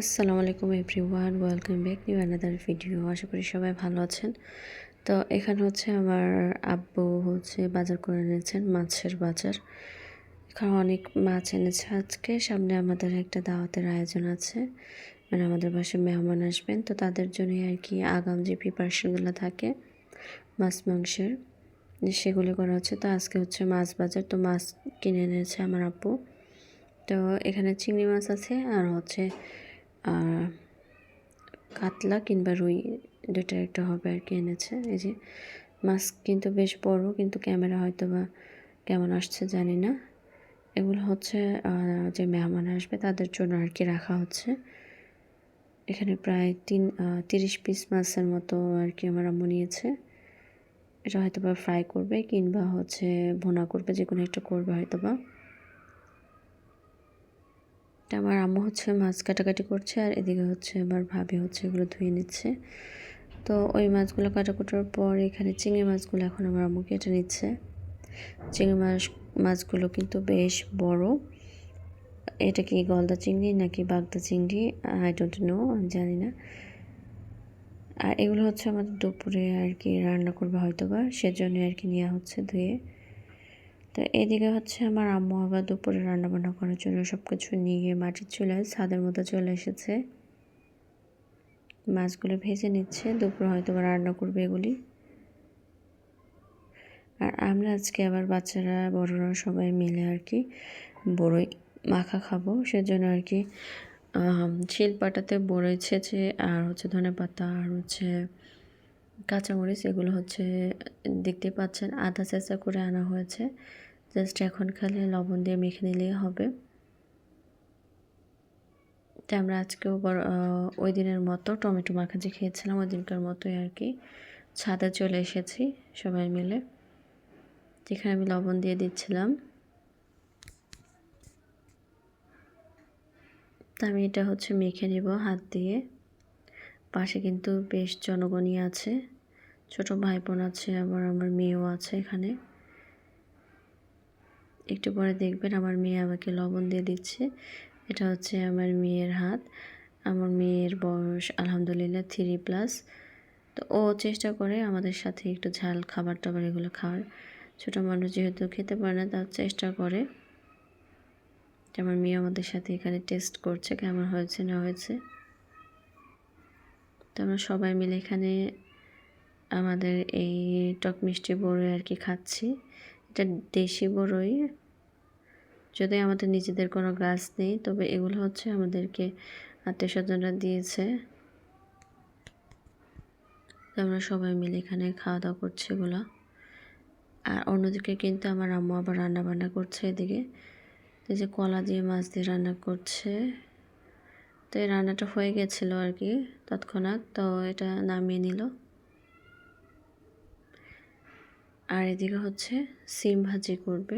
আসসালামু আলাইকুম everyone, welcome back new another video. আশা করি সবাই ভালো আছেন। তো এখানে হচ্ছে আমার আব্বু হচ্ছে বাজার করে এনেছেন, মাছের বাজার। এখানে অনেক মাছ এনেছে আজকে। সামনে আমাদের একটা দাওয়াতের আয়োজন আছে। মানে আমাদের বাসায় মেহমান আসবেন। তো তাদের জন্যই আর কি আগাম যে প্রিপারেশনগুলো থাকে, মাছ মাংসের, সেগুলো করা হচ্ছে। তো আজকে হচ্ছে মাছ বাজার। তো মাছ কিনে এনেছে আমার আব্বু। তো এখানে চিংড়ি মাছ আছে আর হচ্ছে আর কাতলা কিংবা রুই দুটো একটা হবে আর কি এনেছে। এই যে মাছ কিন্তু বেশ বড়, কিন্তু ক্যামেরা হয়তো বা কেমন আসছে জানি না। এগুলো হচ্ছে যে মেহমান আসবে তাদের জন্য আর কি রাখা হচ্ছে। এখানে প্রায় তিন তিরিশ পিস মাছের মতো আর কি আমার আম্মু নিয়েছে। এটা হয়তো বা ফ্রাই করবে কিংবা হচ্ছে ভোনা করবে যে কোনো একটা করবে হয়তো বা এটা আমার আম্মু হচ্ছে মাছ কাটাকাটি করছে আর এদিকে হচ্ছে আমার ভাবি হচ্ছে এগুলো ধুয়ে নিচ্ছে। তো ওই মাছগুলো কাটাকুটার পর এখানে চিংড়ি মাছগুলো এখন আমার আম্মু কেটে নিচ্ছে। চিংড়ি মাছ, মাছগুলো কিন্তু বেশ বড়। এটা কি গলদা চিংড়ি নাকি বাগদা চিংড়ি? আই ডোন্ট নো আমি জানি না। আর এগুলো হচ্ছে আমাদের দুপুরে আর কি রান্না করবে হয়তো বা সেজন্য আর কি নেওয়া হচ্ছে ধুয়ে। তো এদিকে হচ্ছে আমার আম্মু আবার দুপুরে রান্নাবান্না করার জন্য সব কিছু নিয়ে গিয়ে মাটির চুলায় ছাদের মতো চলে এসেছে। মাছগুলো ভেজে নিচ্ছে, দুপুরে হয়তো রান্না করবে এগুলি। আর আমরা আজকে আবার বাচ্চারা, বড়রা সবাই মিলে আর কি বড়ই মাখা খাব। সেজন্য আর কি শিলপাটাতে বড়ই ছেঁচে আর হচ্ছে ধনে পাতা আর হচ্ছে কাঁচামরিচ এগুলো হচ্ছে, দেখতে পাচ্ছেন, আধা চেঁচা করে আনা হয়েছে। জাস্ট এখন খালি লবণ দিয়ে মেখে নিলেই হবে। তো আমরা আজকেও ওই দিনের মতো টমেটো মাখা যে খেয়েছিলাম, ওই দিনকার মতোই আর কি, ছাদে চলে এসেছি সবাই মিলে। যেখানে আমি লবণ দিয়ে দিচ্ছিলাম। তা আমি এটা হচ্ছে মেখে নেব হাত দিয়ে। পাশে কিন্তু বেশ জনগণই আছে। ছোট ভাই বোন আছে, আবার আমার মেয়েও আছে এখানে। একটু পরে দেখবেন আমার মেয়ে আমাকে লবণ দিয়ে দিচ্ছে। এটা হচ্ছে আমার মেয়ের হাত। আমার মেয়ের বয়স আলহামদুলিল্লাহ থ্রি প্লাস তো ও চেষ্টা করে আমাদের সাথে একটু ঝাল খাবার টাবার এগুলো খাওয়ার। ছোটো মানুষ যেহেতু খেতে পারে না, তার চেষ্টা করে। আমার মেয়ে আমাদের সাথে এখানে টেস্ট করছে, কেমন হয়েছে না হয়েছে। তো আমরা সবাই মিলে এখানে আমাদের এই টক মিষ্টি বড়ই আর কি খাচ্ছি। এটা দেশি বড়ই। যদি আমাদের নিজেদের কোনো গাছ নেই, তবে এগুলো হচ্ছে আমাদেরকে আত্মীয় স্বজনরা দিয়েছে। আমরা সবাই মিলে এখানে খাওয়া দাওয়া করছি এগুলো। আর অন্যদিকে কিন্তু আমার আম্মু আবার রান্না বান্না করছে এদিকে। এই যে কলা দিয়ে মাছ দিয়ে রান্না করছে। তো এই রান্নাটা হয়ে গেছিল আর কি তৎক্ষণাৎ, তো এটা নামিয়ে নিল। আর এদিকে হচ্ছে সিম ভাজি করবে।